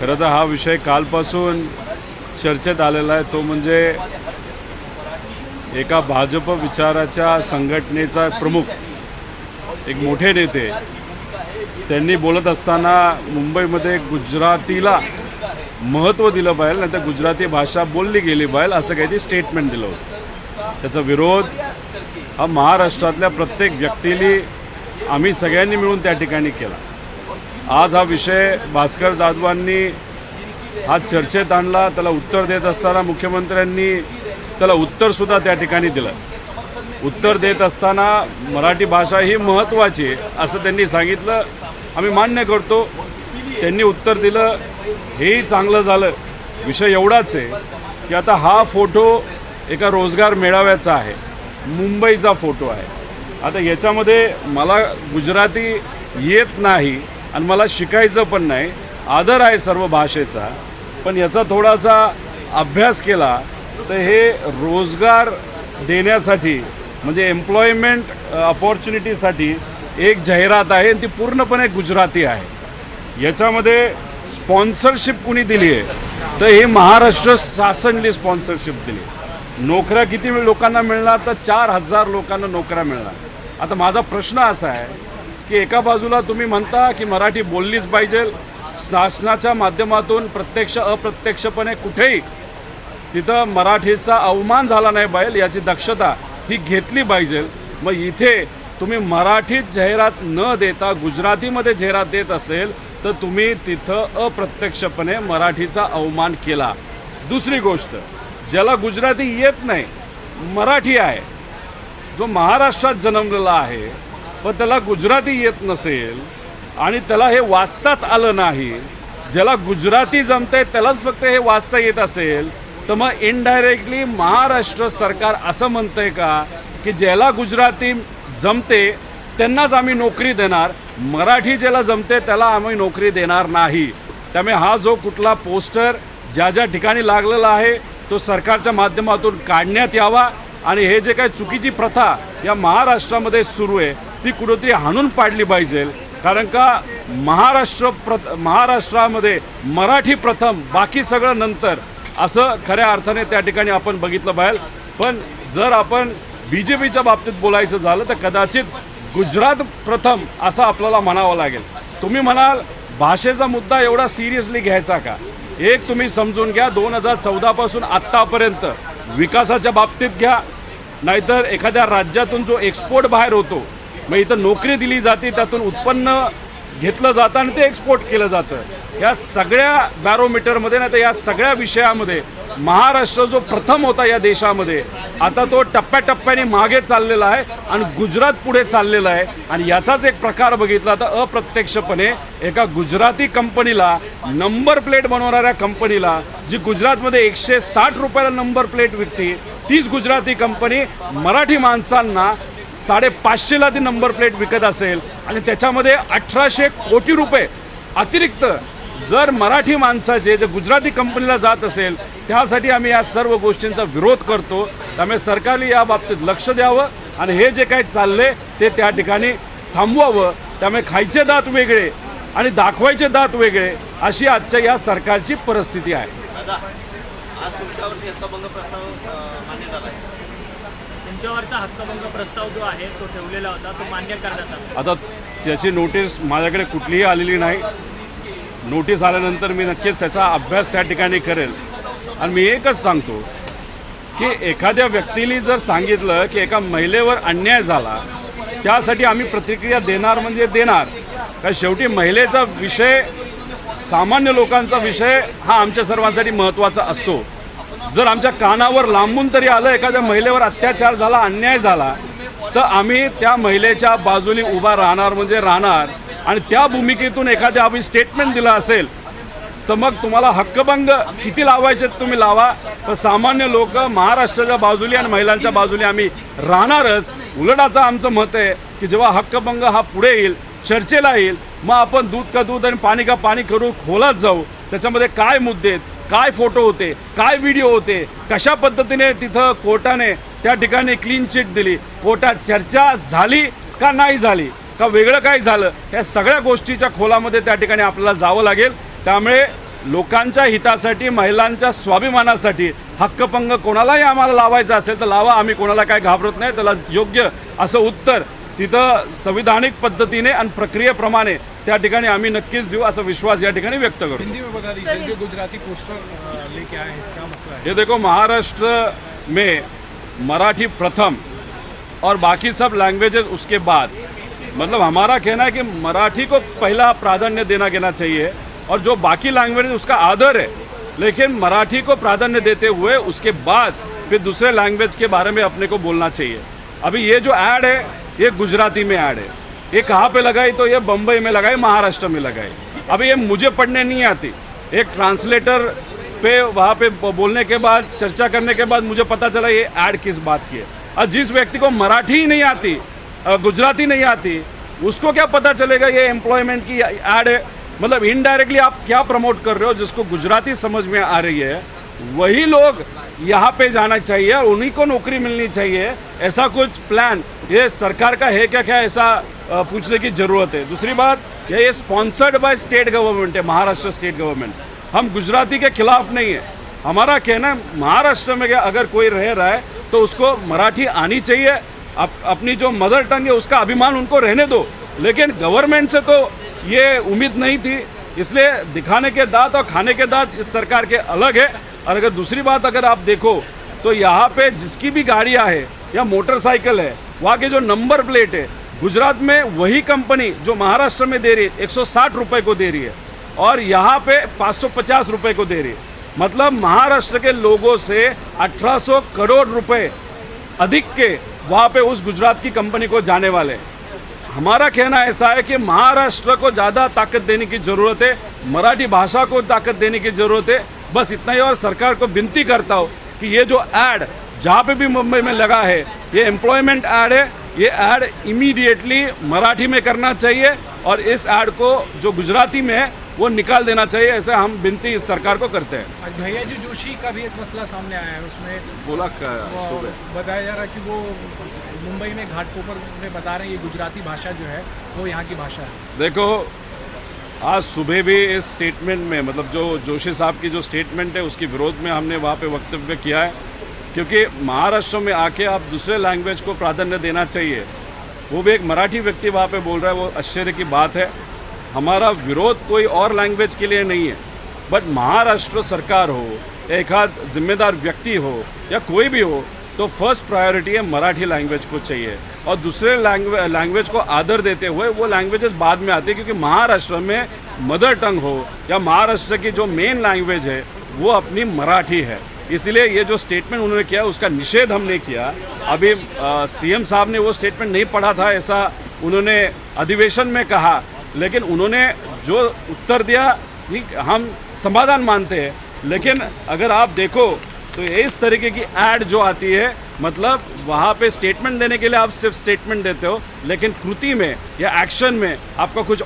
खरं तर हा विषय कालपासून चर्चेत आलेला आहे. तो म्हणजे एका भाजप विचाराच्या संघटनेचा प्रमुख एक मोठे नेते त्यांनी बोलत असताना मुंबईमध्ये गुजरातीला महत्त्व दिलं पाहिजे नाही तर गुजराती भाषा बोलली गेली पाहिजे असं काहीतरी स्टेटमेंट दिलं होतं. त्याचा विरोध हा महाराष्ट्रातल्या प्रत्येक व्यक्तीने आम्ही सगळ्यांनी मिळून त्या ठिकाणी केला. आज हा विषय भास्कर जाधवांनी हा चर्चेत आणला त्याला उत्तर देत असताना मुख्यमंत्र्यांनी त्याला उत्तरसुद्धा त्या ठिकाणी दिलं. उत्तर देत असताना मराठी भाषा ही महत्त्वाची आहे असं त्यांनी सांगितलं. आम्ही मान्य करतो त्यांनी उत्तर दिलं. हेही चांगलं झालं. विषय एवढाच आहे की आता हा फोटो एका रोजगार मेळाव्याचा आहे. मुंबईचा फोटो आहे. आता याच्यामध्ये मला गुजराती येत नाही आणि मला शिकायचं पण नाही. आदर आहे सर्व भाषेचा. पण याचा थोडासा अभ्यास केला तर हे रोजगार देण्यासाठी म्हणजे एम्प्लॉयमेंट अपॉर्च्युनिटीसाठी एक जाहिरात आहे आणि ती पूर्णपणे गुजराती आहे. याच्यामध्ये स्पॉन्सरशिप कुणी दिली आहे तर हे महाराष्ट्र शासनली स्पॉन्सरशिप दिली. नोकऱ्या किती लोकांना मिळणार? तर चार हजार लोकांना नोकऱ्या मिळणार. आता माझा प्रश्न असा आहे की एका बाजूला तुम्ही म्हणता की मराठी बोललीच पाहिजे. शासनाच्या माध्यमातून प्रत्यक्ष अप्रत्यक्षपणे कुठेही तिथं मराठीचा अवमान झाला नाही पाहिजे याची दक्षता ही घेतली पाहिजे. मग इथे तुम्ही मराठीत जाहिरात न देता गुजरातीमध्ये जाहिरात देत असेल तर तुम्ही तिथं अप्रत्यक्षपणे मराठीचा अवमान केला. दुसरी गोष्ट ज्याला गुजराती येत नाही मराठी आहे. जो महाराष्ट्रात जन्मलेला आहे पण त्याला गुजराती येत नसेल आणि त्याला हे वाचताच आलं नाही ज्याला गुजराती जमते त्यालाच फक्त हे वाचता येत असेल तर मग इनडायरेक्टली महाराष्ट्र सरकार असं म्हणतंय का की ज्याला गुजराती जमते त्यांनाच आम्ही नोकरी देणार मराठी ज्याला जमते त्याला आम्ही नोकरी देणार नाही. त्यामुळे हा जो कुठला पोस्टर ज्या ज्या ठिकाणी लागलेला आहे तो सरकारच्या माध्यमातून काढण्यात यावा आणि हे जे काही चुकीची प्रथा या महाराष्ट्रामध्ये सुरू आहे ती कुठंतरी हाणून पाडली पाहिजे. कारण का महाराष्ट्र प्रथ महाराष्ट्रामध्ये मराठी प्रथम बाकी सगळं नंतर. असं खऱ्या अर्थाने त्या ठिकाणी आपण बघितलं पाहिजे पण जर आपण बी जे पीच्या बाबतीत बोलायचं झालं तर कदाचित गुजरात प्रथम असं आपल्याला म्हणावं लागेल. तुम्ही म्हणाल भाषेचा मुद्दा एवढा सिरियसली घ्यायचा का? एक तुम्ही समजून घ्या दोन हजार चौदापासून आत्तापर्यंत विकासाच्या बाबतीत घ्या. नाहीतर एखाद्या राज्यातून जो एक्सपोर्ट बाहेर होतो मग इथं नोकरी दिली जाते त्यातून उत्पन्न घेतलं जातं आणि ते एक्सपोर्ट केलं जातं. या सगळ्या बॅरोमीटरमध्ये नाही तर या सगळ्या विषयामध्ये महाराष्ट्र जो प्रथम होता या देशामध्ये आता तो टप्प्याटप्प्याने मागे चाललेला आहे आणि गुजरात पुढे चाललेला आहे. आणि याचाच एक प्रकार बघितला तर अप्रत्यक्षपणे एका गुजराती कंपनीला नंबर प्लेट बनवणाऱ्या कंपनीला जी गुजरातमध्ये एकशे साठ रुपयाला नंबर प्लेट विकते तीच गुजराती कंपनी मराठी माणसांना साडेपाचशेला ती नंबर प्लेट विकत असेल. आणि त्याच्यामध्ये अठराशे कोटी रुपये अतिरिक्त जर मराठी माणसाचे जे गुजराती कंपनीला जात असेल त्यासाठी आम्ही या सर्व गोष्टींचा विरोध करतो. त्यामुळे सरकारने या बाबतीत लक्ष द्यावं आणि हे जे काही चालले ते त्या ठिकाणी थांबवावं. त्यामुळे खायचे दात वेगळे आणि दाखवायचे दात वेगळे अशी आजच्या या सरकारची परिस्थिती आहे. तुमच्यावरचा हक्कभंग प्रस्ताव जो आहे तो ठेवलेला होता तो मान्य करण्यात आला. आता त्याची नोटीस माझ्याकडे कुठलीही आलेली नाही. नोटीस आल्यानंतर मी नक्कीच त्याचा अभ्यास त्या ठिकाणी करेल. आणि मी एकच सांगतो की एखाद्या व्यक्तीने जर सांगितलं की एका महिलेवर अन्याय झाला त्यासाठी आम्ही प्रतिक्रिया देणार म्हणजे देणार. कारण शेवटी महिलेचा विषय सामान्य लोकांचा विषय हा आमच्या सर्वांसाठी महत्त्वाचा असतो. जर आमच्या कानावर लांबून तरी आलं एखाद्या महिलेवर अत्याचार झाला अन्याय झाला तर आम्ही त्या महिलेच्या बाजूने उभा राहणार म्हणजे राहणार. आणि त्या भूमिकेतून एखाद्या आम्ही स्टेटमेंट दिलं असेल तर मग तुम्हाला हक्कभंग किती लावायचे तुम्ही लावा. तर सामान्य लोक महाराष्ट्राच्या बाजूली आणि महिलांच्या बाजूने आम्ही राहणारच. उलट आता आमचं मत आहे की जेव्हा हक्कभंग हा पुढे येईल चर्चेला येईल मग आपण दूध का दूध आणि पाणी का पाणी करू खोलात जाऊ. त्याच्यामध्ये काय मुद्दे आहेत? काय फोटो होते काय व्हिडिओ होते कशा पद्धतीने तिथं कोर्टाने त्या ठिकाणी क्लीन चिट दिली कोर्टात चर्चा झाली का नाही झाली का वेगळं काय झालं या सगळ्या गोष्टीच्या खोलामध्ये त्या ठिकाणी आपल्याला जावं लागेल. त्यामुळे लोकांच्या हितासाठी महिलांच्या स्वाभिमानासाठी हक्कपंग कोणालाही आम्हाला लावायचा असेल तर लावा. आम्ही कोणाला काय घाबरत नाही त्याला योग्य असं उत्तर तिथं संविधानिक पद्धतीने आणि प्रक्रियेप्रमाणे त्या ठिकाणी आम्ही नक्कीच देऊ असा विश्वास या ठिकाणी व्यक्त जो गुजराती पोस्टर अ, लेके आए इसका मसला ये देखो महाराष्ट्र में मराठी प्रथम और बाकी सब लैंग्वेजेस उसके बाद। मतलब हमारा कहना है कि मराठी को पहला प्राधान्य देना देना चाहिए और जो बाकी लैंग्वेज उसका आदर है लेकिन मराठी को प्राधान्य देते हुए उसके बाद फिर दूसरे लैंग्वेज के बारे में अपने को बोलना चाहिए। अभी ये जो ऐड है ये गुजराती में ऐड है। ये कहाँ पे लगाई? तो ये बम्बई में लगाई, महाराष्ट्र में लगाई। अभी ये मुझे पढ़ने नहीं आती। एक ट्रांसलेटर पे, वहाँ पे बोलने के बाद, चर्चा करने के बाद मुझे पता चला ये ऐड किस बात की है। और जिस व्यक्ति को मराठी ही नहीं आती गुजराती नहीं आती, उसको क्या पता चलेगा ये एम्प्लॉयमेंट की ऐड है? मतलब इनडायरेक्टली आप क्या प्रमोट कर रहे हो जिसको गुजराती समझ में आ रही है? वही लोग यहाँ पे जाना चाहिए और उन्हीं को नौकरी मिलनी चाहिए। ऐसा कुछ प्लान ये सरकार का है क्या क्या ऐसा पूछने की ज़रूरत है। दूसरी बात ये स्पॉन्सर्ड बाय स्टेट गवर्नमेंट है महाराष्ट्र स्टेट गवर्नमेंट हम गुजराती के खिलाफ नहीं है। हमारा कहना महाराष्ट्र में अगर कोई रह रहा है तो उसको मराठी आनी चाहिए। अप, अपनी जो मदर टंग है उसका अभिमान उनको रहने दो। लेकिन गवर्नमेंट से तो ये उम्मीद नहीं थी। इसलिए दिखाने के दांत और खाने के दांत इस सरकार के अलग है। और अगर दूसरी बात अगर आप देखो तो यहाँ पे जिसकी भी गाड़ियाँ है, या मोटरसाइकिल है, वहाँ के जो नंबर प्लेट है, गुजरात में वही कंपनी जो महाराष्ट्र में दे रही है 160 रुपए को दे रही है, और यहाँ पे 550 रुपए को दे रही है मतलब महाराष्ट्र के लोगों से 1800 करोड़ रुपए अधिक के वहाँ पे उस गुजरात की कंपनी को जाने वाले। हमारा कहना ऐसा है कि महाराष्ट्र को ज़्यादा ताकत देने की ज़रूरत है, मराठी भाषा को ताकत देने की ज़रूरत है बस इतना ही और सरकार को विनती करता हूँ कि ये जो ऐड जहाँ पे भी मुंबई में लगा है ये एम्प्लॉयमेंट ऐड है ये ऐड इमीडिएटली मराठी में करना चाहिए और इस ऐड को जो गुजराती में है वो निकाल देना चाहिए ऐसे हम विनती इस सरकार को करते हैं। भैया जी जोशी का भी एक मसला सामने आया है उसमें बोला बताया जा रहा है कि वो मुंबई में घाटकोपर में बता रहे हैं ये गुजराती भाषा जो है वो यहाँ की भाषा है। देखो आज सुबह भी इस स्टेटमेंट में मतलब जो जोशी साहब की जो स्टेटमेंट है, उसके विरोध में हमने वहाँ पे वक्तव्य किया है। क्योंकि महाराष्ट्र में आके आप दूसरे लैंग्वेज को प्राधान्य देना चाहिए। वो भी एक मराठी व्यक्ति वहाँ पे बोल रहा है, वो आश्चर्य की बात है। हमारा विरोध कोई और लैंग्वेज के लिए नहीं है। बट महाराष्ट्र सरकार हो, एक आध जिम्मेदार व्यक्ति हो, या कोई भी हो तो फ़र्स्ट प्रायोरिटी है मराठी लैंग्वेज को चाहिए। और दूसरे लैंग्वेज को आदर देते हुए वो लैंग्वेजेस बाद में आती है, क्योंकि महाराष्ट्र में मदर टंग हो या महाराष्ट्र की जो मेन लैंग्वेज है, वो अपनी मराठी है। इसलिए ये जो स्टेटमेंट उन्होंने किया, उसका निषेध हमने किया। अभी सीएम साहब ने वो स्टेटमेंट नहीं पढ़ा था, ऐसा उन्होंने अधिवेशन में कहा। लेकिन उन्होंने जो उत्तर दिया, ठीक, हम समाधान मानते हैं। लेकिन अगर आप देखो तो इस तरीके की ऐड जो आती है मतलब वहाँ पे स्टेटमेंट देने के लिए आप सिर्फ स्टेटमेंट देते हो लेकिन कृति में या एक्शन में आपका कुछ